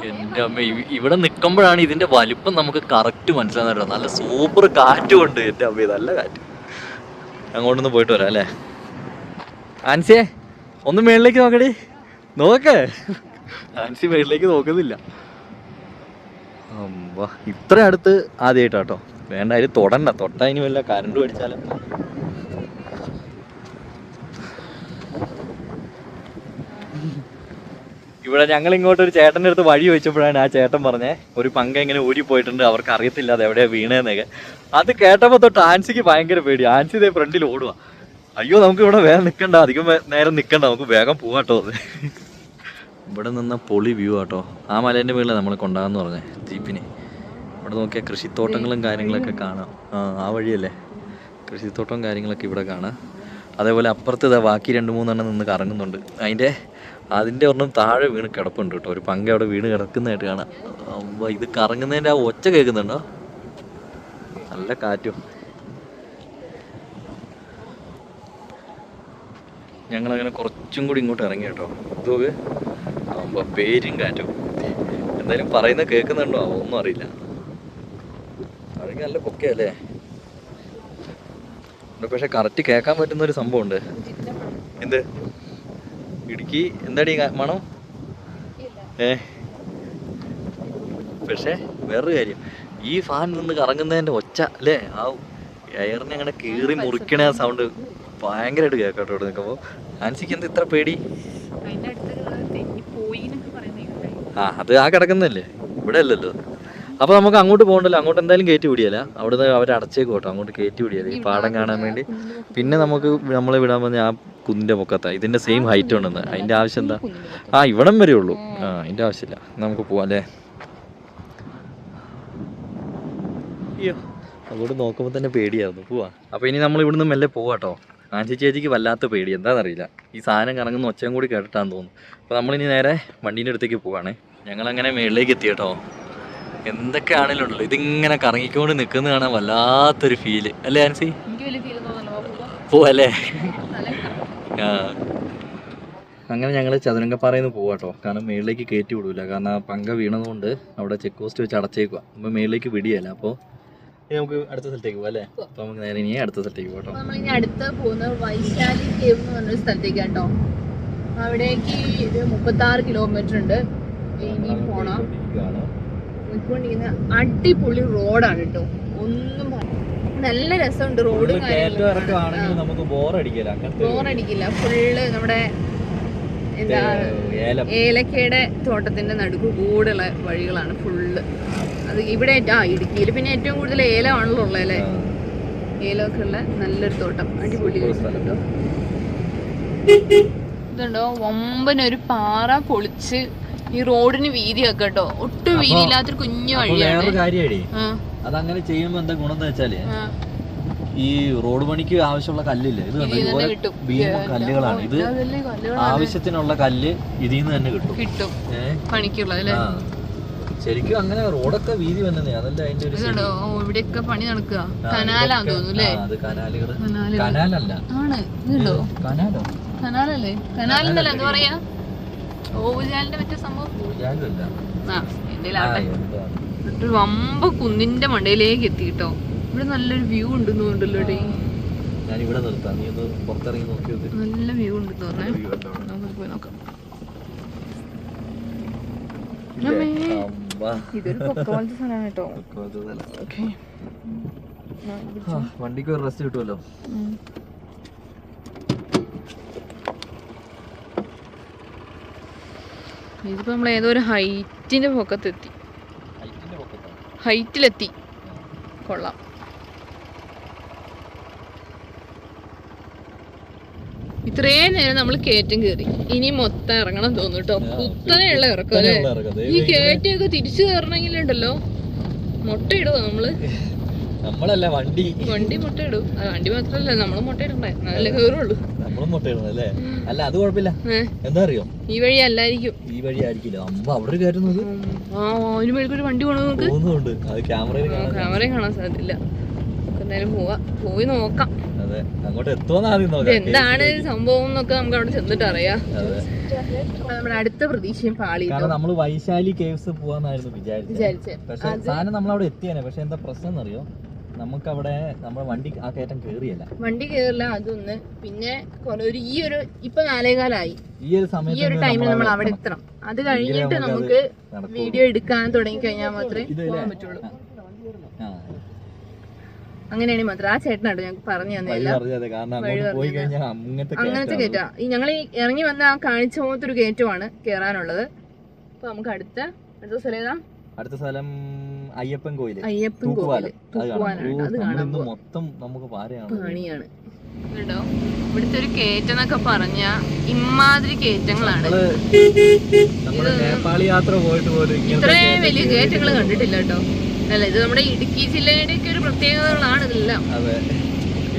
എന്റെ അമ്മ ഇവിടെ നിൽക്കുമ്പോഴാണ് ഇതിന്റെ വലിപ്പം നമുക്ക് കറക്റ്റ് മനസ്സിലാകുന്നത് നല്ല സൂപ്പർ കാറ്റും ഉണ്ട് എന്റെ അമ്മ നല്ല കാറ്റ്. അങ്ങോട്ടൊന്ന് പോയിട്ട് വരാം അല്ലേ? ആൻസിയെ ഒന്ന് മേളിലേക്ക് നോക്കടി. നോക്ക്. ആൻസി മേളിലേക്ക് നോക്കുന്നില്ല. അമ്പാ ഇത്ര അടുത്ത് ആദ്യമായിട്ടാട്ടോ. വേണ്ട അതിൽ തൊടണ്ട. തൊട്ട ഇനി വല്ല കരണ്ട് പഠിച്ചാലും ഇവിടെ ഞങ്ങൾ ഇങ്ങോട്ട് ഒരു ചേട്ടന്റെ അടുത്ത് വഴി വെച്ചപ്പോഴാണ് ആ ചേട്ടൻ പറഞ്ഞേ ഒരു പങ്ക ഇങ്ങനെ ഓടി പോയിട്ടുണ്ട് അവർക്ക് അറിയത്തില്ല അത് എവിടെയാ വീണേന്നൊക്കെ. അത് കേട്ടപ്പോൾ തൊട്ട് ആൻസിക്ക് ഭയങ്കര പേടി. ആൻസി ഇതേ ഫ്രണ്ടിൽ ഓടുക അയ്യോ നമുക്ക് ഇവിടെ വേഗം നിൽക്കണ്ട അധികം നേരം നിൽക്കണ്ട നമുക്ക് വേഗം പോവാട്ടോ അത്. ഇവിടെ നിന്ന പൊളി വ്യൂ ആട്ടോ. ആ മലേന്റെ മുകളിൽ നമ്മൾ കൊണ്ടാന്ന് പറഞ്ഞേ ജീപ്പിന് ഇവിടെ നോക്കിയാൽ കൃഷിത്തോട്ടങ്ങളും കാര്യങ്ങളൊക്കെ കാണാം. ആ ആ വഴിയല്ലേ? കൃഷിത്തോട്ടവും കാര്യങ്ങളൊക്കെ ഇവിടെ കാണാം. അതേപോലെ അപ്പുറത്ത് ബാക്കി രണ്ട് മൂന്നെണ്ണം നിന്ന് കറങ്ങുന്നുണ്ട്. അതിന്റെ അതിന്റെ ഒരെണ്ണം താഴെ വീണ് കിടപ്പുണ്ട് കേട്ടോ. ഒരു പങ്ക അവിടെ വീണ് കിടക്കുന്നതായിട്ട് കാണാം. ഇത് കറങ്ങുന്നതിന്റെ ആ ഒച്ച കേൾക്കുന്നുണ്ടോ? നല്ല കാറ്റും. ഞങ്ങളങ്ങനെ കുറച്ചും കൂടി ഇങ്ങോട്ട് ഇറങ്ങി കേട്ടോ. ഇതൊക്കെ ആകുമ്പോൾ പേരും കാറ്റും. എന്തായാലും പറയുന്നത് കേൾക്കുന്നുണ്ടോ? ഒന്നും അറിയില്ല. അതൊക്കെ നല്ല പൊക്കയല്ലേ? പക്ഷെ കറക്റ്റ് കേൾക്കാൻ പറ്റുന്ന ഒരു സംഭവമുണ്ട്. എന്ത്? ഇടുക്കി. എന്താടി മണോ? ഏ? പക്ഷേ വേറൊരു കാര്യം. ഈ ഫാൻ നിന്ന് കറങ്ങുന്നതിന്റെ ഒച്ച അല്ലേ? ആ എയറിനെ അങ്ങനെ കീറി മുറിക്കണ ആ സൗണ്ട് ഭയങ്കരമായിട്ട് കേൾക്കട്ടോ ഇവിടെ നിൽക്കുമ്പോൾ ആൻസിക്ക് എന്താ ഇത്ര പേടി? ആ അത് ആ കിടക്കുന്നല്ലേ ഇവിടെ അല്ലല്ലോ. അപ്പൊ നമുക്ക് അങ്ങോട്ട് പോകണ്ടല്ലോ. അങ്ങോട്ട് എന്തായാലും കയറ്റി വിടിയല്ല. അവിടുന്ന് അവർ അടച്ചേക്ക് കേട്ടോ. അങ്ങോട്ട് കയറ്റി വിടിയല്ല. ഈ പാടം കാണാൻ വേണ്ടി. പിന്നെ നമുക്ക് നമ്മളെ വിടാൻ പറഞ്ഞ ആ കുന്നിന്റെ പൊക്കത്താ. ഇതിന്റെ സെയിം ഹൈറ്റ് ഉണ്ടെന്ന്. അതിന്റെ ആവശ്യം എന്താ? ആ ഇവിടം വരെ ഉള്ളൂ. ആ അതിന്റെ ആവശ്യമില്ല. നമുക്ക് പോവാം അല്ലേ? അയ്യോ. അങ്ങോട്ട് നോക്കുമ്പോൾ തന്നെ പേടിയായിരുന്നു പോവാ. അപ്പൊ ഇനി നമ്മൾ ഇവിടുന്ന് മെല്ലെ പോവാട്ടോ ആൻസി ചേച്ചിക്ക് വല്ലാത്ത പേടി. എന്താണെന്നറിയില്ല ഈ സാധനം കറങ്ങുന്ന ഒച്ചയും കൂടി കേട്ടിട്ടാന്ന് തോന്നുന്നു. അപ്പോൾ നമ്മളിനി നേരെ വണ്ടീന്റെ അടുത്തേക്ക് പോവാണ്. ഞങ്ങളങ്ങനെ മേളിലേക്ക് എത്തി കേട്ടോ എന്തൊക്കെയാണെങ്കിലും ഉണ്ടല്ലോ. ഇതിങ്ങനെ കറങ്ങിക്കൊണ്ട് നിൽക്കുന്ന കാണാൻ വല്ലാത്തൊരു ഫീൽ അല്ലേ ആൻസി എനിക്ക് വലിയ ഫീൽ തോന്നല്ലോ പോവല്ലേ ആ. അങ്ങനെ ഞങ്ങൾ ചതുരംഗപ്പാറയിൽ നിന്ന് പോവാട്ടോ കാരണം മേളിലേക്ക് കയറ്റി വിടൂല. കാരണം ആ പങ്ക വീണതുകൊണ്ട് അവിടെ ചെക്ക് പോസ്റ്റ് വെച്ച് അടച്ചേക്കുക അപ്പോൾ മേളിലേക്ക് വിടിയല്ല. അപ്പോൾ നമുക്ക് അടുത്ത സ്ഥലത്തേക്ക് പോകാം അല്ലേ? അപ്പോൾ നമുക്ക് നേരെ ഇനി അടുത്ത സ്ഥലത്തേക്ക് പോകട്ടോ ഇനി അടുത്ത് പോകുന്നത് വൈശാലി കേവ് എന്ന് പറഞ്ഞൊരു സ്ഥലത്തേക്ക് കേട്ടോ അവിടേക്ക് ഒരു മുപ്പത്തി ആറ് കിലോമീറ്റർ ഉണ്ട്. ഇനിയും പോണം. പോയിക്കൊണ്ടിരിക്കുന്ന അടിപൊളി റോഡാണ് കേട്ടോ. ഒന്നും നല്ല രസമുണ്ട് റോഡും ബോറടിക്കില്ല. ഫുള്ള് നമ്മുടെ എന്താ ഏലം. ഏലക്കയുടെ തോട്ടത്തിന്റെ നടുക്ക് കൂടുള്ള വഴികളാണ് ഫുള്ള്. അത് ഇവിടെ ആ ഇടുക്കിയിൽ പിന്നെ ഏറ്റവും കൂടുതൽ ഏലമാണല്ലോ ഉള്ളത് അല്ലേ? ഏലൊക്കെ ഏലമൊക്കെ ഉള്ള നല്ലൊരു തോട്ടം. അടിപൊളി ഇതുണ്ടോ? ഒമ്പനൊരു പാറ പൊളിച്ച് ഈ റോഡിന് വീതിയൊക്കെ കേട്ടോ. ഒട്ടും വീതി വീതിയില്ലാത്തൊരു കുഞ്ഞു വഴിയാണ്. അതങ്ങനെ ചെയ്യുമ്പോ എന്താ ഗുണം വെച്ചാൽ ഈ റോഡ് പണിക്ക് ആവശ്യമുള്ള കല്ലില്ല? ഇത് ഇതുപോലെ ഭീമ കല്ലുകളാണ്. ഇത് ആവശ്യത്തിനുള്ള കല്ല് ഇതിൽ നിന്ന് തന്നെ കിട്ടും. കിട്ടും. പണിക്കുള്ളത് ശരിക്കും അങ്ങനെ റോഡൊക്കെ വീതി വന്നതേ. അതല്ല അതിന്റെ ഒരു ഇവിടെയൊക്കെ പണി നടക്കുക. ആ, കനാലാന്ന് തോന്നുന്നു അത് കനാലുകൾ. കനാലല്ല. ആണ്. കനാലോ? കനാലല്ലേ? കനാലെന്നല്ല എന്താ പറയാ? ഓവുചാലിന്റെ മറ്റേ സംഭവം? എന്നിട്ട് വമ്പ കുന്നിന്റെ മണ്ടയിലേക്ക് എത്തിട്ടോ ഇവിടെ നല്ലൊരു വ്യൂ ഉണ്ടെന്ന് തോന്നുന്നുണ്ടല്ലോ ഞാൻ ഇവിടെ നിർത്താം. നീ ഒന്ന് പുറത്തിറങ്ങി നോക്കി നല്ല വ്യൂ ഉണ്ട് തോന്നേ view ഉണ്ടോ? അവിടെ? നമുക്ക് പോയി നോക്കാം. ഇതൊരു പൊക്കോളത്തെ സ്ഥലമാണ് കേട്ടോ. വണ്ടിക്ക് ഒരു റെസ്റ്റ് കിട്ടുമല്ലോ. ഇതിപ്പോ നമ്മൾ ഏതോ ഒരു ഹൈറ്റിന്റെ പൊക്കത്തെത്തി. ഹൈറ്റിലെത്തി. കൊള്ളാം. ഇത്രയും നേരം നമ്മൾ കയറ്റം കയറി ഇനി മൊത്തം ഇറങ്ങണം തോന്നുന്നു കേട്ടോ കുത്തനെയുള്ള ഇറക്കം അല്ലേ? ഈ കയറ്റമൊക്കെ തിരിച്ചു കയറണമെങ്കിലുണ്ടല്ലോ മുട്ട ഇടുവോ നമ്മൾ? നമ്മളല്ല വണ്ടി. വണ്ടി മുട്ടയിടും. വണ്ടി മാത്രല്ല നമ്മൾ മുട്ടയിടണ്ടേ? നല്ല കയറുള്ളൂ. നമ്മളും മുട്ടയിടുന്നത് അല്ലേ? അല്ല അത് കുഴപ്പമില്ല. എന്താ അറിയോ ഈ വഴി അല്ലായിരിക്കും. ഈ വഴി ആയിരിക്കില്ല. അമ്മ അവിടെ ഒരു കയറ്റുന്നത് വണ്ടി തോന്നുന്നുണ്ട് അത് ക്യാമറയിൽ കാണാൻ ക്യാമറയും കാണാൻ സാധ്യതയില്ല. നമുക്ക് എന്തായാലും പോവാ. പോയി നോക്കാം. അതെ. അങ്ങോട്ട് എത്തുമെന്ന് ആദ്യം നോക്കാം. എന്താണ് സംഭവം എന്നൊക്കെ നമുക്ക് അവിടെ ചെന്നിട്ട് അറിയാം. അതെ. നമ്മുടെ അടുത്ത പ്രതീക്ഷയും പാളി കാരണം നമ്മൾ വൈശാലി കേവ്സ് പോവാന്നായിരുന്നു വിചാരിച്ചത്. പക്ഷേ പക്ഷെ സാധനം നമ്മൾ അവിടെ എത്തിയാണ് പക്ഷെ എന്താ പ്രശ്നം എന്നറിയോ നമുക്ക് അവിടെ നമ്മുടെ വണ്ടി ആ കയറ്റം കേറിയല്ല. വണ്ടി കേറില്ല അതൊന്ന്. പിന്നെ ഒരു ഈ ഒരു ഇപ്പൊ നാലേകാലായി. ഈ ഒരു ഈ സമയത്ത് ഒരു ടൈമിൽ നമ്മൾ അവിടെ എത്തണം. അത് കഴിഞ്ഞിട്ട് നമുക്ക് വീഡിയോ എടുക്കാൻ തുടങ്ങി കഴിഞ്ഞാൽ മാത്രമേ? പോകാൻ പറ്റുള്ളൂ. ആ, അങ്ങനെയാണെങ്കിൽ മാത്രം. ആ ചേട്ടനാട്ടോ ഞങ്ങൾക്ക് പറഞ്ഞു തന്നില്ല അങ്ങനത്തെ. കയറ്റാ. ഈ ഞങ്ങൾ ഈ ഇറങ്ങി വന്ന ആ കാണിച്ച പോലത്തെ ഒരു കയറ്റമാണ് കേറാനുള്ളത്. അപ്പൊ നമുക്ക് അടുത്ത അടുത്ത സ്ഥലം ഏതാ? അടുത്ത സ്ഥലം അയ്യപ്പൻ കോയിൽ. അയ്യപ്പൻ കോയിൽ. പോവാം. മൊത്തം നമുക്ക് പാരയാണ്. പണിയാണ്. കേട്ടോ? ഇവിടുത്തെ ഒരു കയറ്റം എന്നൊക്കെ പറഞ്ഞ ഇമാതിരി കയറ്റങ്ങളാണ്. നേപ്പാളി യാത്ര പോയിട്ട് പോലും ഇങ്ങനത്തെ ഇത്രയും വലിയ കയറ്റം കയറ്റങ്ങൾ കണ്ടിട്ടില്ല കേട്ടോ. അല്ല ഇത് നമ്മുടെ ഇടുക്കി ജില്ലയുടെ ഒക്കെ ഒരു പ്രത്യേകതകളാണ് ഇതെല്ലാം. അതെ.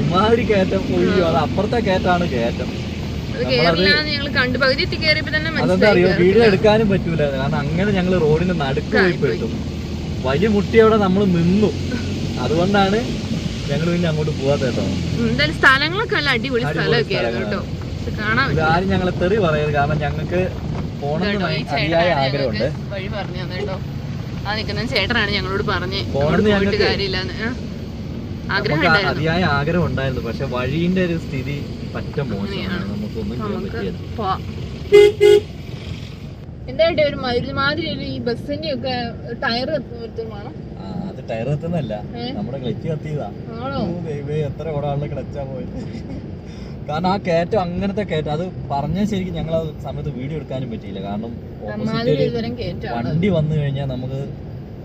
ഇമാതിരി കയറ്റം. അപ്പുറത്തെ കയറ്റാണ് കയറ്റം. അത് കേരളാന്ന് ഞങ്ങൾ കണ്ടു പകുതി എത്തി കയറിയപ്പോ തന്നെ അതെന്താ മനസ്സിലായി അറിയോ വീഡിയോ എടുക്കാനും പറ്റൂല. കാരണം അങ്ങനെ ഞങ്ങൾ റോഡിന്റെ നടുക്ക് പോയിട്ടു പോയി. പെട്ടു. വലിയ മുട്ടി അവിടെ നമ്മൾ നിന്നു. അതുകൊണ്ടാണ് ഞങ്ങൾ പിന്നെ അങ്ങോട്ട് പോവാത്ത കേട്ടോ. എന്തായാലും സ്ഥലങ്ങളൊക്കെ നല്ല അടിപൊളി സ്ഥലമൊക്കെ ആയിരുന്നു കേട്ടോ. പക്ഷെ കാണാൻ ആരും ഞങ്ങളെ തെറി പറയരുത്. കാരണം ഞങ്ങൾക്ക് പോകണമെന്ന് അതിയായ ആഗ്രഹമുണ്ട്. വഴി പറഞ്ഞു കേട്ടോ. ആ നിൽക്കുന്ന ചേട്ടനാണ് ഞങ്ങളോട് പറഞ്ഞ് പോണെന്ന് പോയിട്ട് ഞങ്ങൾക്ക് കാര്യമില്ലാന്ന്. ആഗ്രഹം ഉണ്ടായിരുന്നു. അതിയായ ആഗ്രഹം ഉണ്ടായിരുന്നു. പക്ഷെ വഴിന്റെ ഒരു സ്ഥിതി പറ്റ മോശമാണ്. നമുക്കൊന്നും ചെയ്യാൻ പറ്റിയത്. എന്തായിട്ട് ഒരു ഒരുമാതിരി ഒരു ഈ ബസ്സിന്റെ ഒക്കെ ടയർ നിർത്തുമാണ് അത് ടയർ എത്തുന്നല്ല നമ്മുടെ ക്ലച്ച് കത്തിയതാ. ദൈവമേ, എത്ര കൊടാളിലെ ക്ലച്ചാ പോയത്. കാരണം ആ കയറ്റം അങ്ങനത്തെ കയറ്റം അത് പറഞ്ഞാൽ ശരിക്കും ഞങ്ങൾ ആ സമയത്ത് വീഡിയോ എടുക്കാനും പറ്റിയില്ല. കാരണം ഓപ്പോസിറ്റ് വണ്ടി വന്നു കഴിഞ്ഞാൽ നമുക്ക്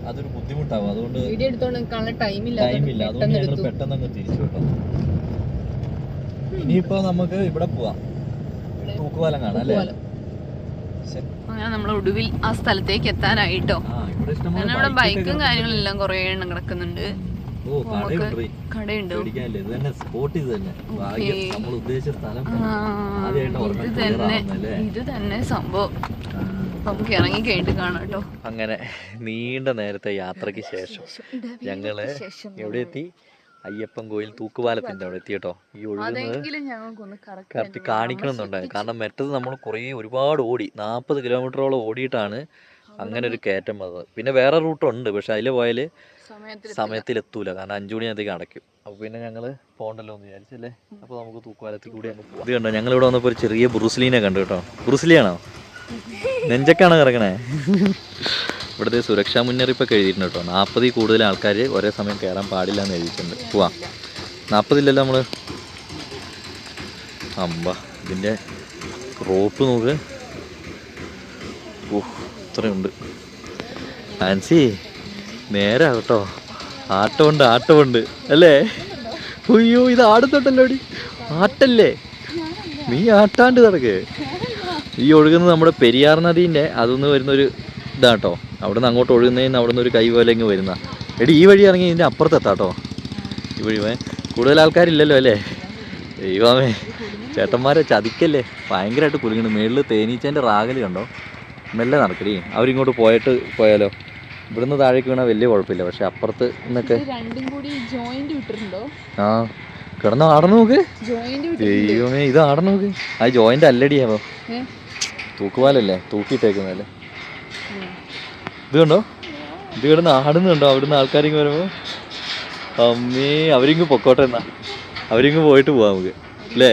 അതൊരു ബുദ്ധിമുട്ടാവും. അതുകൊണ്ട് ടൈമില്ല അതുകൊണ്ട് ഞങ്ങൾ പെട്ടെന്ന് അങ്ങ് തിരിച്ചു കേട്ടോ ഇനിയിപ്പോ നമുക്ക് ഇവിടെ പോവാം. തൂക്കുപാലം കാണാം അല്ലേ? ശരി. അങ്ങനെ നമ്മൾ ഒടുവിൽ ആ സ്ഥലത്തേക്ക് എത്താനായിട്ടോ. ആ ഇവിടെ ബൈക്കും കാര്യങ്ങളെല്ലാം കുറേ എണ്ണം കിടക്കുന്നുണ്ട്. ഓ കടയുണ്ട്. കടയുണ്ട്. പേടിക്കാനില്ല. ഇത് തന്നെ സ്പോട്ട് ഇത് തന്നെ. സംഭവം. നമുക്ക് ഇറങ്ങി കഴിഞ്ഞിട്ട് കാണാം കേട്ടോ. അങ്ങനെ നീണ്ട നേരത്തെ യാത്രയ്ക്ക് ശേഷം ഞങ്ങൾ എവിടെ എത്തി അയ്യപ്പൻ കോയിൽ തൂക്കുപാലത്തിന്റെ അവിടെ എത്തി കേട്ടോ ഈ ഒഴുകുന്നത് കറക്റ്റ് കാണിക്കണമെന്നുണ്ടായി കാരണം മറ്റത് നമ്മൾ കുറേ ഒരുപാട് ഓടി. നാൽപ്പത് കിലോമീറ്ററോളം ഓടിയിട്ടാണ് അങ്ങനെ ഒരു കയറ്റം വന്നത്. പിന്നെ വേറെ റൂട്ടുണ്ട് പക്ഷെ അതിൽ പോയാൽ സമയത്തിൽ സമയത്തിലെത്തൂല. കാരണം അഞ്ചു മണിയാകുമ്പോഴത്തേക്ക് അടയ്ക്കും അപ്പോൾ പിന്നെ ഞങ്ങൾ പോകണ്ടല്ലോ എന്ന് വിചാരിച്ചല്ലേ? അപ്പോൾ നമുക്ക് തൂക്കുപാലത്തിൽ കൂടി അങ്ങ് പോകാം ഇത് കണ്ടോ? ഞങ്ങൾ ഇവിടെ വന്നപ്പോൾ ഒരു ചെറിയ ബ്രൂസ്ലീനെ കണ്ടു കേട്ടോ. ബ്രൂസ്ലിയാണോ? നെഞ്ചക്കാണോ ഇറങ്ങണേ ഇവിടുത്തെ സുരക്ഷാ മുന്നറിയിപ്പൊക്കെ എഴുതിയിട്ടുണ്ട് കേട്ടോ. നാൽപ്പതിൽ കൂടുതൽ ആൾക്കാർ ഒരേ സമയം കയറാൻ പാടില്ല എന്ന് എഴുതിയിട്ടുണ്ട്. പോവാം. നാൽപ്പതില്ലല്ലോ നമ്മൾ അമ്പ ഇതിന്റെ റോപ്പ് നോക്ക്. ഓ ഇത്രയുണ്ട്. ആൻസി നേരാ കേട്ടോ ആട്ടമുണ്ട് ആട്ടമുണ്ട്. അല്ലേ? അയ്യോ ഇത് ആടുന്നുണ്ടല്ലോ അടി ആട്ടല്ലേ? നീ ആട്ടാണ്ട് കിടക്ക് ഈ ഒഴുകുന്നത് നമ്മുടെ പെരിയാർ നദീന്റെ അതൊന്ന് വരുന്നൊരു ഇതാട്ടോ. അവിടെ നിന്ന് അങ്ങോട്ട് ഒഴുകുന്നതിന് അവിടെ നിന്ന് ഒരു കൈ പോലെ ഇങ്ങ് വരുന്ന. എടി ഈ വഴി ഇറങ്ങി ഇതിന്റെ അപ്പുറത്തെത്താട്ടോ ഈ വഴി വേ. കൂടുതൽ ആൾക്കാരില്ലല്ലോ അല്ലേ? ദൈവമേ. ചേട്ടന്മാരെ ചതിക്കല്ലേ? ഭയങ്കരമായിട്ട് കുലുങ്ങണ് മേളിൽ തേനീച്ചേന്റെ റാഗൽ കണ്ടോ? മെല്ലെ നടക്കടി. അവരിങ്ങോട്ട് പോയിട്ട് പോയാലോ? ഇവിടുന്ന് താഴേക്ക് വീണാൽ വലിയ കുഴപ്പമില്ല. പക്ഷെ അപ്പുറത്ത് നിന്നൊക്കെ ആ. കിടന്ന് ആടണം നോക്ക്. ദൈവമേ ഇത് ആടണം നോക്ക്. ആ ജോയിന്റ് അല്ലടിയാവോ? തൂക്കുപാലല്ലേ? തൂക്കിയിട്ടേക്കുന്നല്ലേ ഇത് കണ്ടോ ഇത് കിടന്ന് ആടുന്നുണ്ടോ? അവിടുന്ന് ആൾക്കാരിങ്ങ് വരുമ്പോ? അമ്മേ അവരിങ്ങ് പൊക്കോട്ടെ എന്നാ. അവരിങ്ങ് പോയിട്ട് പോവാ നമുക്ക് അല്ലേ?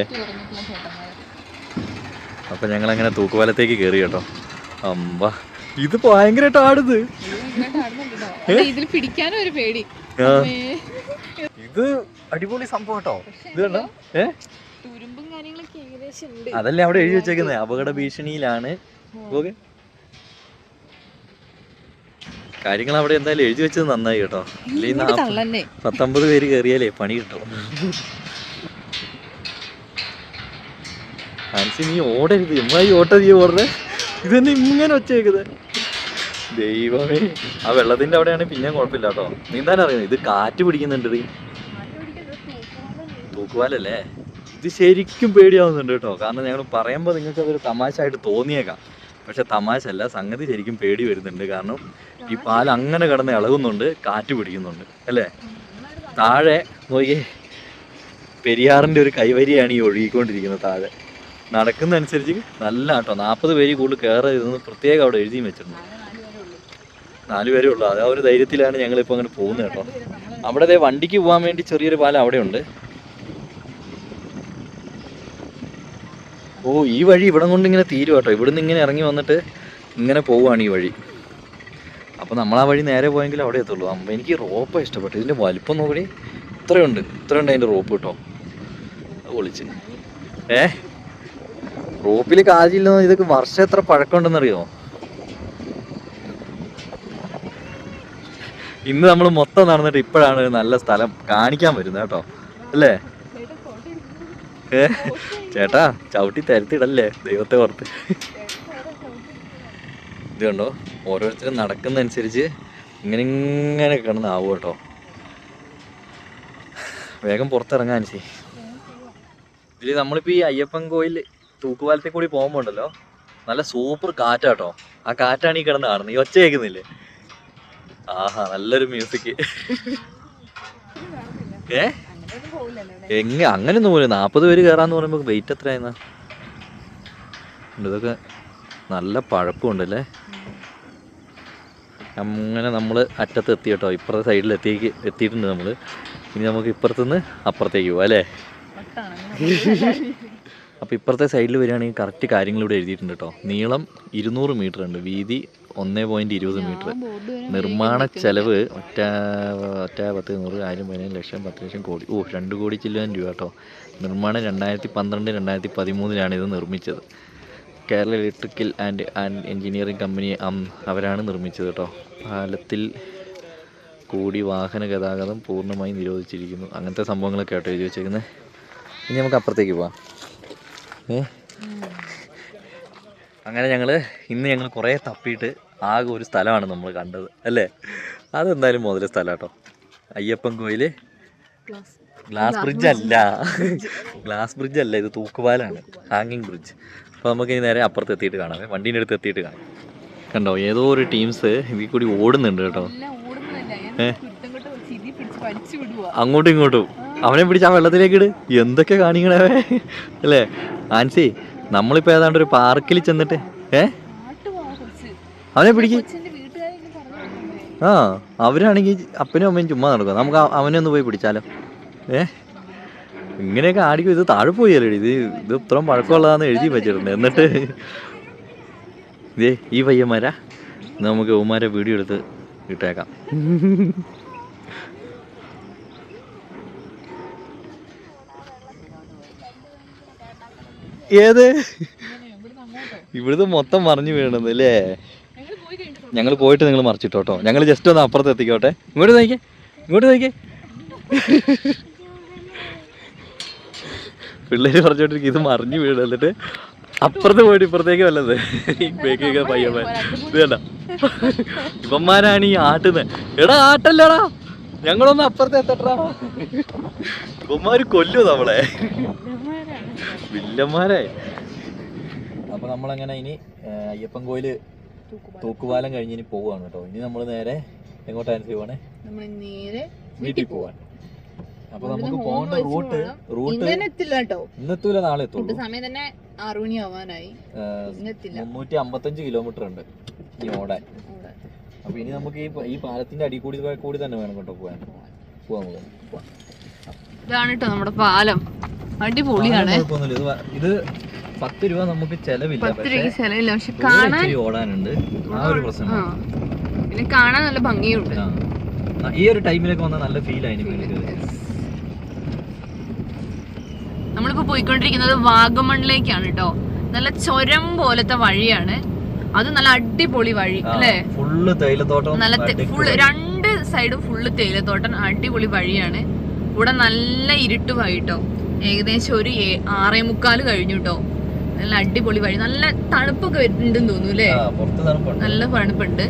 അപ്പൊ ഞങ്ങൾ അങ്ങനെ തൂക്കുപാലത്തേക്ക് കേറി കേട്ടോ. അമ്പ ഇത് ഭയങ്കരമായിട്ട് ആടുത് ഇതിൽ പിടിക്കാനും ഒരു പേടി. ഇത് അടിപൊളി സംഭവം കേട്ടോ. ഇത് കണ്ടോ? ഏ? തുരുമ്പും കാര്യങ്ങളൊക്കെ ഏകദേശം ഉണ്ട്. അതല്ലേ അവിടെ എഴുതി വെച്ചേക്കുന്നത് അപകട ഭീഷണിയിലാണ്. ഓക്കെ കാര്യങ്ങൾ അവിടെ എന്തായാലും എഴുതി വെച്ചത് നന്നായി കേട്ടോ. അല്ലെങ്കിൽ പത്തൊമ്പത് പേര് കയറിയാലേ പണി കിട്ടും. ഹാൻസി നീ ഓടരുത്. ഇമ്മായി ഓട്ട നീ ഓടണേ ഇതെന്നെ ഇങ്ങനെ ഒച്ചേക്കുന്നത് ദൈവമേ. ആ വെള്ളത്തിന്റെ അവിടെയാണ് പിന്നെ കുഴപ്പമില്ല കേട്ടോ. നീന്താൻ അറിയുന്നത് ഇത് കാറ്റ് പിടിക്കുന്നുണ്ട് തൂക്കുവാലല്ലേ ഇത് ശരിക്കും പേടിയാവുന്നുണ്ട് കേട്ടോ. കാരണം ഞങ്ങൾ പറയുമ്പോൾ നിങ്ങൾക്ക് അതൊരു തമാശ ആയിട്ട് തോന്നിയേക്കാം. പക്ഷെ തമാശല്ല സംഗതി ശരിക്കും പേടി വരുന്നുണ്ട്. കാരണം ഈ പാൽ അങ്ങനെ കിടന്ന് ഇളകുന്നുണ്ട് കാറ്റ് പിടിക്കുന്നുണ്ട്. അല്ലേ? താഴെ നോക്കി പെരിയാറിന്റെ ഒരു കൈവരിയാണ് ഈ ഒഴുകിക്കൊണ്ടിരിക്കുന്നത് താഴെ. നടക്കുന്നതനുസരിച്ച് നല്ല കേട്ടോ നാൽപ്പത് പേര് കൂടുതൽ കയറരുതെന്ന് പ്രത്യേകം അവിടെ എഴുതിയും വെച്ചിട്ടുണ്ട്. നാല് പേരേ ഉള്ളൂ. അത് ആ ഒരു ധൈര്യത്തിലാണ് ഞങ്ങളിപ്പോൾ അങ്ങനെ പോകുന്നത് കേട്ടോ. അവിടെ വണ്ടിക്ക് പോകാൻ വേണ്ടി ചെറിയൊരു പാലം അവിടെ ഓ ഈ വഴി ഇവിടം കൊണ്ട് ഇങ്ങനെ തീരും കേട്ടോ. ഇവിടുന്ന് ഇങ്ങനെ ഇറങ്ങി വന്നിട്ട് ഇങ്ങനെ പോവുകയാണ് ഈ വഴി. അപ്പോൾ നമ്മൾ ആ വഴി നേരെ പോയെങ്കിൽ അവിടെ എത്തുള്ളൂ. അമ്മ എനിക്ക് റോപ്പ് ഇഷ്ടപ്പെട്ടു ഇതിന്റെ വലിപ്പം നോക്കി ഇത്രയുണ്ട്. ഇത്രയുണ്ട് അതിന്റെ റോപ്പ് കേട്ടോ. ഒളിച്ച് ഏ? റോപ്പിൽ കാജില്ലെന്ന് ഇതൊക്കെ വർഷം എത്ര പഴക്കമുണ്ടെന്നറിയോ? ഇന്ന് നമ്മൾ മൊത്തം നടന്നിട്ട് ഇപ്പോഴാണ് നല്ല സ്ഥലം കാണിക്കാൻ വരുന്നത് കേട്ടോ. അല്ലേ? ചേട്ടാ ചവിട്ടി തരത്തിടല്ലേ? ദൈവത്തെ ഓർത്ത്. ഇത് കണ്ടോ? ഓരോരുത്തരും നടക്കുന്നതനുസരിച്ച് ഇങ്ങനെ ഇങ്ങനെ കിടന്നാവും കേട്ടോ. വേഗം പുറത്തിറങ്ങാൻ ചെയ് ഇതിൽ നമ്മളിപ്പോൾ ഈ അയ്യപ്പൻ കോയിൽ തൂക്കുപാലത്തിൽ കൂടി പോകുമ്പോൾ ഉണ്ടല്ലോ? നല്ല സൂപ്പർ കാറ്റാട്ടോ. ആ കാറ്റാണ് ഈ കിടന്ന് കാണുന്നത്. ഈ ഒച്ച കേൾക്കുന്നില്ലേ? ആഹാ നല്ലൊരു മ്യൂസിക്. ഏ? എങ്ങ അങ്ങനെയൊന്നും പോലെ നാൽപ്പത് പേര് കയറാന്ന് പറയുമ്പോൾ വെയിറ്റ് എത്രയായിരുന്ന ഇതൊക്കെ നല്ല പഴക്കമുണ്ടല്ലേ അങ്ങനെ നമ്മൾ അറ്റത്ത് എത്തി കേട്ടോ ഇപ്പുറത്തെ സൈഡിൽ എത്തി എത്തിയിട്ടുണ്ട് നമ്മൾ ഇനി നമുക്ക് ഇപ്പുറത്തുനിന്ന് അപ്പുറത്തേക്ക് പോവാം അല്ലേ? അപ്പോൾ ഇപ്പുറത്തെ സൈഡിൽ വരികയാണെങ്കിൽ കറക്റ്റ് കാര്യങ്ങളിവിടെ എഴുതിയിട്ടുണ്ട് കേട്ടോ നീളം ഇരുന്നൂറ് മീറ്റർ ഉണ്ട്. വീതി ഒന്നേ പോയിന്റ് ഇരുപത് മീറ്റർ. നിർമ്മാണ ചെലവ് ഒറ്റ ഒറ്റ പത്ത് നൂറ് ആയിരം പതിനായിരം ലക്ഷം പത്ത് ലക്ഷം കോടി. ഓ രണ്ട് കോടി ചില്ലാൻ രൂപ കേട്ടോ. നിർമ്മാണം രണ്ടായിരത്തി പന്ത്രണ്ട് രണ്ടായിരത്തി പതിമൂന്നിലാണ് ഇത് നിർമ്മിച്ചത്. Kerala electrical and and engineering company um അവരാണ് നിർമ്മിച്ചത് കേട്ടോ. പാലത്തിൽ കൂടി വാഹന ഗതാഗതം പൂർണമായും നിരോധിച്ചിരിക്കുന്നു. അങ്ങനത്തെ സംഭവങ്ങളൊക്കെ കേട്ടോ എഴുതി വെച്ചേക്കുന്നത് ഇനി നമുക്ക് അപ്പുറത്തേക്ക് പോവാം. ഏ? അങ്ങനെ ഞങ്ങൾ ഇന്ന് ഞങ്ങൾ കുറേ തപ്പിയിട്ട് ആകെ ഒരു സ്ഥലമാണ് നമ്മൾ കണ്ടത് അല്ലേ? അതെന്തായാലും മുതൽ സ്ഥലം കേട്ടോ അയ്യപ്പൻ കോയിൽ ഗ്ലാസ്. ബ്രിഡ്ജ് അല്ല. ഗ്ലാസ് ബ്രിഡ്ജ് അല്ല ഇത് തൂക്കുപാലാണ് ഹാങ്ങിങ് ബ്രിഡ്ജ്. അപ്പോൾ നമുക്ക് ഇനി നേരെ അപ്പുറത്ത് എത്തിയിട്ട് കാണാം വണ്ടീന്റെ അടുത്ത് എത്തിയിട്ട് കാണാം. കണ്ടോ ഏതോ ഒരു ടീംസ് ഇതിൽ കൂടി ഓടുന്നുണ്ട് കേട്ടോ? അങ്ങോട്ടും ഇങ്ങോട്ടും. അവനെ പിടിച്ച് ആ വെള്ളത്തിലേക്ക് ഇട്. എന്തൊക്കെ കാണിക്കണേ അല്ലേ? ആൻസി നമ്മളിപ്പോ ഏതാണ്ട് ഒരു പാർക്കിൽ ചെന്നിട്ട് ഏ? അവനെ പിടിക്ക്. ആ അവരാണെങ്കിൽ അപ്പനും അമ്മയും ചുമ്മാ നടക്കുക നമുക്ക് അവനെ ഒന്ന് പോയി പിടിച്ചാലോ. ഏ? ഇങ്ങനെയൊക്കെ ആടിക്കും. ഇത് താഴെ പോയല്ലോ ഇത് ഇത് ഇത്രയും പഴക്കമുള്ളതാന്ന് എഴുതി വെച്ചിട്ടുണ്ട്. എന്നിട്ട് ഇതേ ഈ പയ്യന്മാരാ. നമുക്ക് ഉമാരെ വീഡിയോ എടുത്ത് ഇട്ടേക്കാം. ഏത്? ഇവിടുന്ന് മൊത്തം മറിഞ്ഞു വീണത് അല്ലേ? ഞങ്ങൾ പോയിട്ട് നിങ്ങൾ മറിച്ചിട്ടോട്ടോ. ഞങ്ങൾ ജസ്റ്റ് ഒന്ന് അപ്പുറത്ത് എത്തിക്കോട്ടെ. ഇങ്ങോട്ട് നോക്കിക്കേ. ഇങ്ങോട്ട് നോക്കിക്കേ. പിള്ളേര് പറഞ്ഞോണ്ടിരിക്കും ഇത് മറിഞ്ഞു വീണ് എന്നിട്ട് അപ്പുറത്ത് പോയിട്ട് ഇപ്പുറത്തേക്ക് വല്ലത്. ബേക്കൊക്കെ പയ്യന്മാർ ഇത് ഇവന്മാരാണ് ഈ ആട്ടുന്നത് എടാ ആട്ടല്ലടാ. ഞങ്ങളൊന്ന് അപ്പുറത്ത് എത്തട്ടാ ഇവന്മാര് കൊല്ലു നമ്മളെ? വില്ലന്മാരായി അപ്പൊ നമ്മളങ്ങനെ ഇനി അയ്യപ്പൻ കോയിൽ തൂക്കുപാലം കഴിഞ്ഞ് ഇനി പോവാണ് കേട്ടോ. ഇനി നമ്മൾ നേരെ എങ്ങോട്ടാണ് പോവാണേ നേരെ വീട്ടിൽ പോവാൻ അപ്പൊ നമുക്ക് പോകേണ്ട റൂട്ട് റൂട്ട് ഇന്നെത്തൂല നാളെ എത്തുള്ളൂ. സമയം തന്നെ ആറു മണി ആവാനായി. ഇന്നെത്തില്ല. മുന്നൂറ്റി അമ്പത്തഞ്ച് കിലോമീറ്റർ ഉണ്ട്. ഈ ഓടാൻ. അപ്പൊ ഇനി നമുക്ക് ഈ ഈ പാലത്തിന്റെ അടി കൂടി കൂടി തന്നെ വേണം കേട്ടോ പോവാൻ. പോവാൻ പോവാൻ ഇതാണ് കേട്ടോ നമ്മുടെ പാലം. അടിപൊളിയാണ്. ഇത് പത്ത് രൂപ നമുക്ക് ചെലവില്ല. പത്ത് രൂപയ്ക്ക് ചെലവില്ല. പക്ഷെ കാണാൻ ഓടാനുണ്ട്. ആ ഒരു പ്രശ്നം പിന്നെ കാണാൻ നല്ല ഭംഗിയുണ്ട്. ഈ ഒരു ടൈമിലൊക്കെ വന്നാൽ നല്ല ഫീൽ എനിക്ക് നമ്മളിപ്പോ പോയിക്കൊണ്ടിരിക്കുന്നത് വാഗമണിലേക്കാണ് കേട്ടോ നല്ല ചുരം പോലത്തെ വഴിയാണ്. അത് നല്ല അടിപൊളി വഴി അല്ലേ? ഫുള്ള് തേയിലത്തോട്ടം നല്ല ഫുൾ ഫുള്ള് രണ്ട് സൈഡും ഫുള്ള് തേയിലത്തോട്ടം അടിപൊളി വഴിയാണ്. ഇവിടെ നല്ല ഇരുട്ട് കേട്ടോ ഏകദേശം ഒരു ആറേ മുക്കാൽ കഴിഞ്ഞു കേട്ടോ നല്ല അടിപൊളി വഴി. നല്ല തണുപ്പൊക്കെ വരുന്നുണ്ടെന്ന് തോന്നുന്നു അല്ലേ? നല്ല തണുപ്പുണ്ട്.